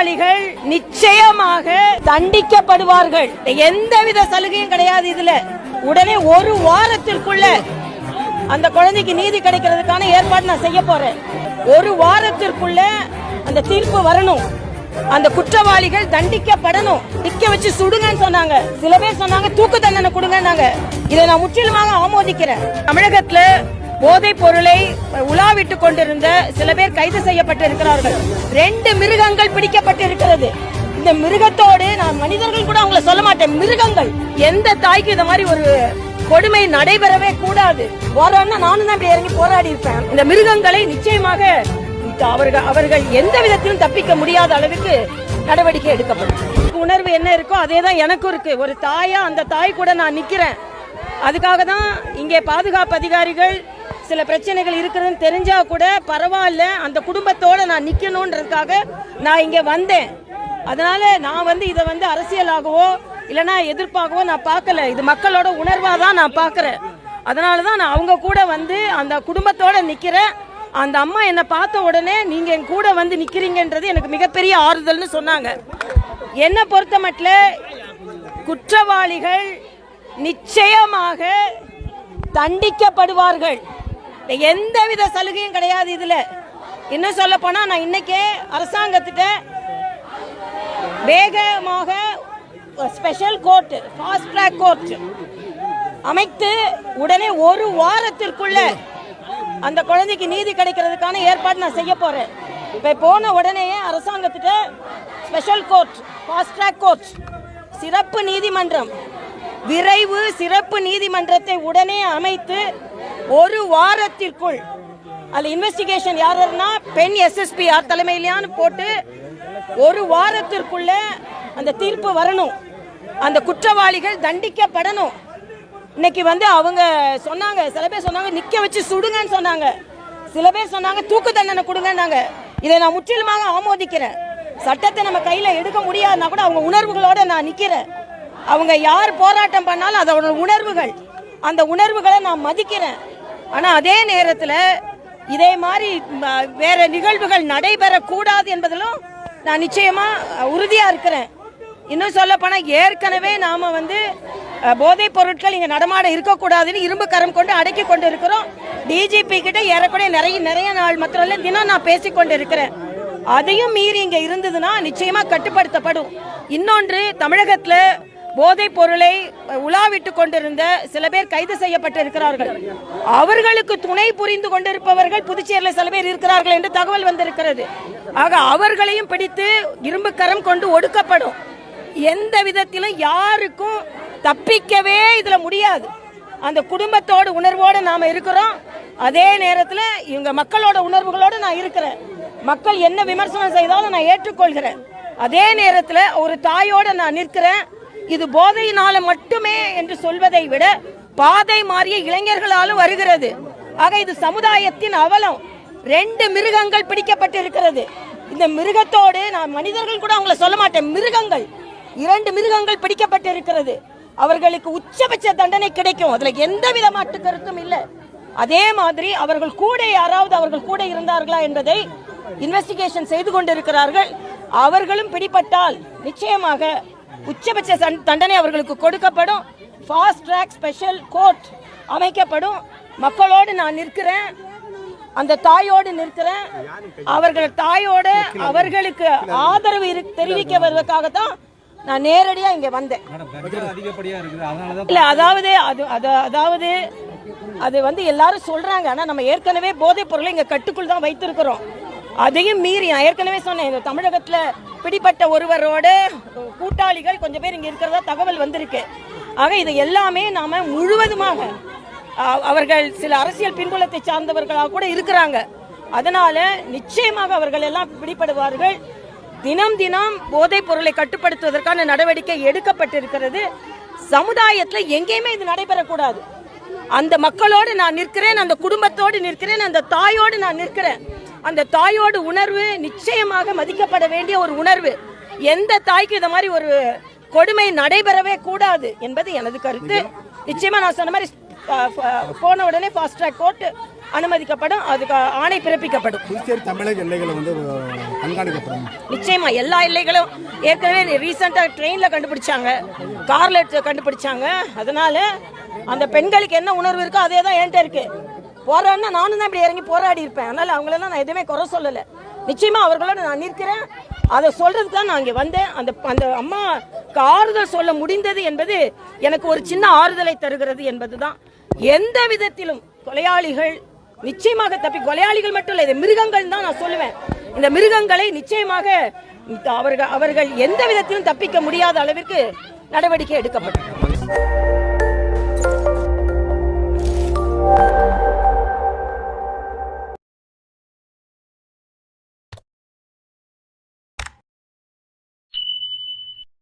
குற்றவாளிகள் நிச்சயமாக தண்டிக்கப்படுவார்கள். எந்தவித சலுகையும் கிடையாது இதுல. உடனே ஒரு வாரத்திற்குள்ள அந்த குழந்தைக்கு நீதி கிடைக்கிறதுக்கான ஏற்பாடு நான் செய்ய போறேன். ஒரு வாரத்திற்குள்ள அந்த தீர்ப்பு வரணும். அந்த குற்றவாளிகள் தண்டிக்கப்படணும். நிக்க வச்சு சுடுங்கன்னு சொன்னாங்க. சில பேர் சொன்னாங்க தூக்கு தண்டனை கொடுங்கன்னாங்க. இதை நான் முற்றிலுமாக ஆமோதிக்கிறேன். தமிழகத்துல போதைப் பொருளை உலாவிட்டு கொண்டிருந்த சில பேர் கைது செய்யப்பட்டு இருக்கிறார்கள் ரெண்டு மிருகங்கள் பிடிக்கப்பட்டு இருக்கிறது இந்த மிருகத்தோடு நான் மனிதர்கள் கூட அவங்கள சொல்ல மாட்டேன். மிருகங்கள். எந்த தாய்க்கு இந்த மாதிரி ஒரு கொடுமை நடைபெறவே கூடாது. போராடினா நானும் தான் இப்படி இறங்கி போராடி இருப்பேன். இந்த மிருகங்களை நிச்சயமாக அவர்கள் அவர்கள் எந்த விதத்திலும் தப்பிக்க முடியாத அளவுக்கு நடவடிக்கை எடுக்கப்படும். உணர்வு என்ன இருக்கோ அதே தான் எனக்கும் இருக்கு. ஒரு தாயா அந்த தாய் கூட நான் நிக்கிறேன். அதுக்காக தான் இங்கே பாதுகாப்பு அதிகாரிகள் சில பிரச்சனைகள் இருக்குதுன்னு தெரிஞ்சா கூட பரவாயில்ல அந்த குடும்பத்தோட நான் நிற்கணுன்றதுக்காக நான் இங்கே வந்தேன். அதனால நான் வந்து இதை வந்து அரசியலாகவோ இல்லைன்னா எதிர்ப்பாகவோ நான் பார்க்கல. இது மக்களோட உணர்வாக தான் நான் பார்க்குறேன். அதனால தான் நான் அவங்க கூட வந்து அந்த குடும்பத்தோட நிற்கிறேன் அந்த அம்மா என்னை பார்த்த உடனே நீங்கள் என் கூட வந்து நிற்கிறீங்கன்றது எனக்கு மிகப்பெரிய ஆறுதல்னு சொன்னாங்க. என்னை பொறுத்த மட்டும் குற்றவாளிகள் நிச்சயமாக தண்டிக்கப்படுவார்கள். எந்தவித சலுகையும் கிடையாது இதுல. இன்னும் சொல்ல போனா நான் இன்னைக்கே அரசாங்கத்திட்ட வேகமாக special court fast track court அமைத்து உடனே ஒரு வாரத்திற்குள்ள அந்த குழந்தைக்கு நீதி கிடைக்கிறதுக்கான ஏற்பாடு நான் செய்ய போறேன். இப்போ போன உடனேயே அரசாங்கத்திட்ட special court fast track court சிறப்பு நீதிமன்றம் விரைவு சிறப்பு நீதிமன்றத்தை உடனே அமைத்து ஒரு வாரத்திற்குள் அதில் இன்வெஸ்டிகேஷன் யாருன்னா பெண் எஸ்எஸ்பி யார் தலைமையிலான்னு போட்டு ஒரு வாரத்திற்குள்ள அந்த தீர்ப்பு வரணும். அந்த குற்றவாளிகள் தண்டிக்கப்படணும். இன்னைக்கு வந்து அவங்க சொன்னாங்க சில பேர் சொன்னாங்க நிக்க வச்சு சுடுங்கன்னு சொன்னாங்க. சில பேர் சொன்னாங்க தூக்கு தண்டனை கொடுங்கன்னாங்க. இதை நான் முற்றிலுமாக ஆமோதிக்கிறேன். சட்டத்தை நம்ம கையில எடுக்க முடியாதுன்னா கூட அவங்க உணர்வுகளோட நான் நிக்கிறேன். அவங்க யார் போராட்டம் பண்ணாலும் அதோட உணர்வுகள். அந்த உணர்வுகளை நான் மதிக்கிறேன். ஆனால் அதே நேரத்தில் இதே மாதிரி வேற நிகழ்வுகள் நடைபெறக்கூடாது என்பதிலும் நான் நிச்சயமாக உறுதியாக இருக்கிறேன். இன்னும் சொல்லப்போனால் ஏற்கனவே நாம் வந்து போதைப் பொருட்கள் இங்கே நடமாட இருக்கக்கூடாதுன்னு இரும்பு கரம் கொண்டு அடக்கி கொண்டு இருக்கிறோம் டிஜிபி கிட்ட ஏறக்கூடிய நிறைய நிறைய நாள் மாத்திரம் இல்லை தினம் நான் பேசிக்கொண்டு இருக்கிறேன் அதையும் மீறி இங்கே இருந்ததுன்னா நிச்சயமாக கட்டுப்படுத்தப்படும். இன்னொன்று தமிழகத்தில் போதைப் பொருளை உலாவிட்டு கொண்டிருந்த சில பேர் கைது செய்யப்பட்டு இருக்கிறார்கள் அவர்களுக்கு துணை புரிந்து கொண்டிருப்பவர்கள் புதுச்சேரியில் சில பேர் இருக்கிறார்கள் என்று தகவல் வந்திருக்கிறது. ஆக அவர்களையும் பிடித்து இரும்பு கரம் கொண்டு ஒடுக்கப்படும். எந்த விதத்திலும் யாருக்கும் தப்பிக்கவே இதில் முடியாது. அந்த குடும்பத்தோட உணர்வோடு நாம் இருக்கிறோம். அதே நேரத்தில் இவங்க மக்களோட உணர்வுகளோட நான் இருக்கிறேன். மக்கள் என்ன விமர்சனம் செய்தாலும் நான் ஏற்றுக்கொள்கிறேன். அதே நேரத்தில் ஒரு தாயோட நான் நிற்கிறேன். இது போதையினால மட்டுமே என்று சொல்வதை விட பாதை மாறிய இளைஞர்களாலும் வருகிறது. ஆக இது சமுதாயத்தின் அவலம். ரெண்டு மிருகங்கள் பிடிக்கப்பட்டு இருக்கிறது இந்த மிருகத்தோடு நான் மனிதர்கள் கூட அவங்கள சொல்ல மாட்டேன். மிருகங்கள். இரண்டு மிருகங்கள் பிடிக்கப்பட்டு இருக்கிறது அவர்களுக்கு உச்சபட்ச தண்டனை கிடைக்கும். அதுல எந்த வித கருத்தும் இல்லை. அதே மாதிரி அவர்கள் கூட யாராவது அவர்கள் கூட இருந்தார்களா என்பதை இன்வெஸ்டிகேஷன் செய்து கொண்டிருக்கிறார்கள். அவர்களும் பிடிபட்டால் நிச்சயமாக உச்சபட்ச தண்டனை அவர்களுக்கு கொடுக்கப்படும். ஃபாஸ்ட் ட்ராக் ஸ்பெஷல் கோர்ட் அமைக்கப்படும். மக்களோடு நான் நிற்கிறேன். அந்த தாயோடு நிற்கிறேன். அவர்கள் தாயோடு அவர்களுக்கு ஆதரவு தெரிவிக்க வருவதற்காகத்தான் நான் நேரடியா இங்க வந்தேன். இல்லை இல்ல அதாவது அது அது- அதாவது அது வந்து எல்லாரும் சொல்றாங்க. ஆனா நம்ம ஏற்கனவே போதைப் பொருளை இங்க கட்டுக்குள் தான் வைத்திருக்கிறோம். அதையும் மீறி நான் ஏற்கனவே சொன்னேன் இந்த தமிழகத்தில் பிடிப்பட்ட ஒருவரோட கூட்டாளிகள் கொஞ்சம் பேர் இங்கே இருக்கிறதா தகவல் வந்திருக்கு. ஆக இது எல்லாமே நாம் முழுவதுமாக அவர்கள் சில அரசியல் பின்புலத்தை சார்ந்தவர்களாக கூட இருக்கிறாங்க. அதனால நிச்சயமாக அவர்கள் எல்லாம் பிடிபடுவார்கள். தினம் தினம் போதைப் பொருளை கட்டுப்படுத்துவதற்கான நடவடிக்கை எடுக்கப்பட்டிருக்கிறது. சமுதாயத்தில் எங்கேயுமே இது நடைபெறக்கூடாது. அந்த மக்களோடு நான் நிற்கிறேன் அந்த குடும்பத்தோடு நிற்கிறேன் அந்த தாயோடு நான் நிற்கிறேன். அந்த தாயோடு உணர்வு நிச்சயமாக மதிக்கப்பட வேண்டிய ஒரு உணர்வு. எந்த தாய்க்கு இந்த மாதிரி ஒரு கொடுமை நடைபெறவே கூடாது என்பது எனது கருத்து. நிச்சயமா நான் சொன்ன மாதிரி போன உடனே ஃபாஸ்ட் ட்ராக் கோர்ட் அனுமதிக்கப்படும். அதுக்கு ஆணை பிறப்பிக்கப்படும். புதுச்சேரி தமிழக எல்லைகளை வந்து கண்காணிக்கப்படும். நிச்சயமா எல்லா எல்லைகளும் ஏற்கனவே ரீசெண்டாக ட்ரெயினில் கண்டுபிடிச்சாங்க. கார்ல கண்டுபிடிச்சாங்க. அதனால அந்த பெண்களுக்கு என்ன உணர்வு இருக்கோ அதே தான் என்கிட்ட இருக்கு. போராடினா நானும் தான் இப்படி இறங்கி போராடி இருப்பேன். அதனால அவங்களெல்லாம் நான் எதுவுமே குறை சொல்லலை. நிச்சயமா அவர்களோட நான் நிற்கிறேன். அதை சொல்றதுக்கு தான் நான் இங்கே வந்தேன். அந்த அந்த அம்மாக்கு ஆறுதல் சொல்ல முடிந்தது என்பது எனக்கு ஒரு சின்ன ஆறுதலை தருகிறது என்பது தான் எந்த விதத்திலும் கொலையாளிகள் நிச்சயமாக தப்பி கொலையாளிகள் மட்டும் இல்லை இது மிருகங்கள் தான் நான் சொல்லுவேன். இந்த மிருகங்களை நிச்சயமாக அவர்கள் அவர்கள் எந்த விதத்திலும் தப்பிக்க முடியாத அளவிற்கு நடவடிக்கை எடுக்கப்பட்டது